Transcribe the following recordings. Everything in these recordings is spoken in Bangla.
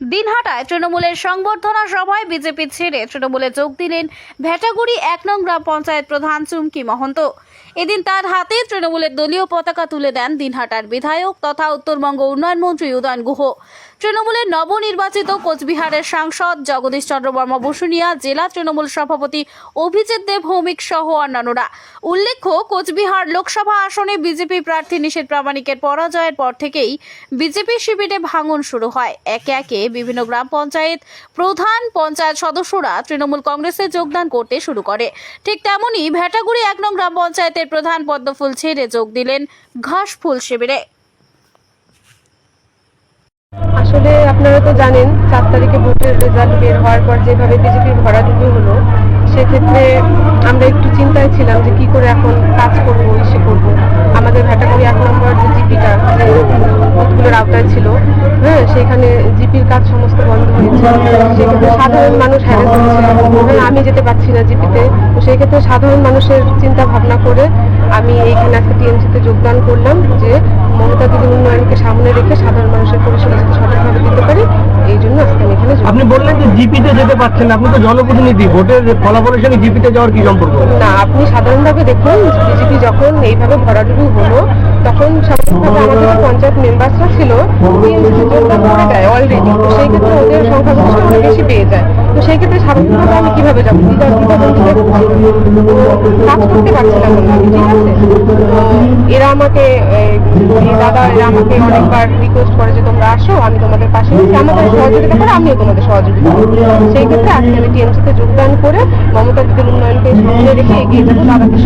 দিনহাটায় তৃণমূলের সংবর্ধনা সভায় বিজেপি ছেড়ে তৃণমূলে যোগ দিলেন ভেটাগুড়ি এক নং গ্রাম পঞ্চায়েত প্রধান চুমকি মহন্ত। এদিন তার হাতে তৃণমূলের দলীয় পতাকা তুলে দেন দিনহাটার বিধায়ক তথা উত্তরবঙ্গ উন্নয়ন মন্ত্রী উদয়ন গুহ। তৃণমূলের নবনির্বাচিত কোচবিহারের সাংসদ জগদীশ চন্দ্র বর্মা বসুনিয়া জেলা তৃণমূল সভাপতি অভিজিৎ দেব, ভৌমিক সহ অন্যান্যরা। উল্লেখ্য, কোচবিহার লোকসভা আসনে বিজেপি প্রার্থী নিষেধ প্রামাণিকের পরাজয়ের পর থেকেই বিজেপি শিবিরে ভাঙন শুরু হয়। একে একে বিভিন্ন গ্রাম পঞ্চায়েত প্রধান পঞ্চায়েত সদস্যরা তৃণমূল কংগ্রেসে যোগদান করতে শুরু করে। ঠিক তেমনই ভেটাগুড়ি এক নং গ্রাম পঞ্চায়েতের প্রধান পদ্মফুল ছেড়ে যোগ দিলেন ঘাসফুল শিবিরে। আপনারা তো জানেন চার তারিখে ভোটের রেজাল্ট বের হওয়ার পর যেভাবে বিজেপির ভরাডুবি হলো, সেক্ষেত্রে আমরা একটু চিন্তায় ছিলাম যে কি করে এখন কাজ করব ইসে করব। আমাদের ভেটাগুড়ি এক নম্বর যে জিপিটা যে বুথগুলোর আওতায় ছিল হ্যাঁ সেখানে জিপির কাজ সমস্ত বন্ধ হয়েছে। সেক্ষেত্রে সাধারণ মানুষ হ্যারেস হচ্ছে। আমি যেতে পারছি না জিপিতে, তো সেই ক্ষেত্রে সাধারণ মানুষের চিন্তা ভাবনা করে আমি এইখানে আজকে টিএমসিতে যোগদান করলাম যে মমতা দিদি উন্নয়নকে সামনে রেখে সাধারণ মানুষের পরিষেবা যাতে সঠিকভাবে দিতে পারি এই জন্য আজকে আমি এখানে যোগ আপনি বললেন যে জিপিতে যেতে পারছেন না, আপনি তো জনপ্রতিনিধি ভোটের ফলাফলের সঙ্গে জিপিতে যাওয়ার কি সম্পর্ক? না আপনি সাধারণভাবে দেখুন বিজেপি যখন এইভাবে ভরাডুবি হলো তখন পঞ্চায়েত মেম্বারসরা ছিল অলরেডি তো সেই ক্ষেত্রে ওদের সংখ্যাগরিষ্ঠ বেশি পেয়ে যায়। তো সেই ক্ষেত্রে স্বাভাবিকভাবে আমি কীভাবে যাব? কাজ করতে পারছিলাম ঠিক আছে? এরা আমাকে দাদা, এরা আমাকে অনেকবার রিকোয়েস্ট করে যে, তোমরা আসো, আমি তোমাদের পাশে আছি আমাদের সহযোগিতা করে, আমিও তোমাদের সহযোগিতা সেই ক্ষেত্রে আজকে আমি টিএমসিতে যোগদান করে মমতা দিদির উন্নয়নকে সামনে রেখে এগিয়ে যাব। দাদাকে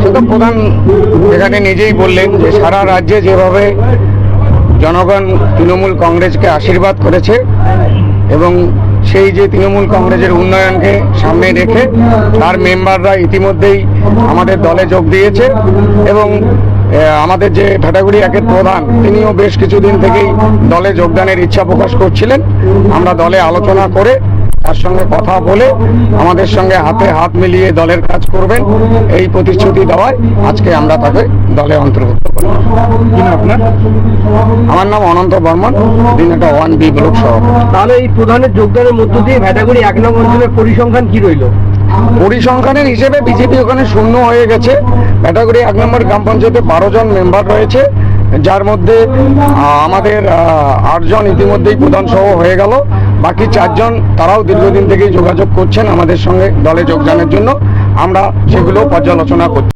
সে তো প্রধান এখানে নিজেই বললেন যে সারা রাজ্যে যেভাবে জনগণ তৃণমূল কংগ্রেসকে আশীর্বাদ করেছে এবং সেই যে তৃণমূল কংগ্রেসের উন্নয়নকে সামনে রেখে তার মেম্বাররা ইতিমধ্যেই আমাদের দলে যোগ দিয়েছে এবং আমাদের যে ভেটাগুড়ি একের প্রধান তিনিও বেশ কিছুদিন থেকেই দলে যোগদানের ইচ্ছা প্রকাশ করছিলেন। আমরা দলে আলোচনা করে তার সঙ্গে কথা বলে আমাদের সঙ্গে হাতে হাত মিলিয়ে দলের কাজ করবেন এই প্রতিশ্রুতি দেওয়ায় আজকে আমরা তাকে দলে অন্তর্ভুক্ত করলাম কি না আপনার? আমার নাম অনন্ত বর্মন দিনটা ওয়ান বি ব্লক সভাপতি তাহলে এই প্রধানের যোগদানের মধ্য দিয়ে ভেটাগুড়ি এক নম্বর অঞ্চলের পরিসংখ্যান কি রইল? পরিসংখ্যানের হিসেবে বিজেপি ওখানে শূন্য হয়ে গেছে। ব্যাটাগুড়ি এক নম্বর গ্রাম পঞ্চায়েতে বারো জন মেম্বার রয়েছে, যার মধ্যে আমাদের আটজন ইতিমধ্যেই প্রধান সহ হয়ে গেল। বাকি চারজন তারাও দীর্ঘদিন থেকেই যোগাযোগ করছেন আমাদের সঙ্গে দলে যোগদানের জন্য। আমরা সেগুলো পর্যালোচনা করছি।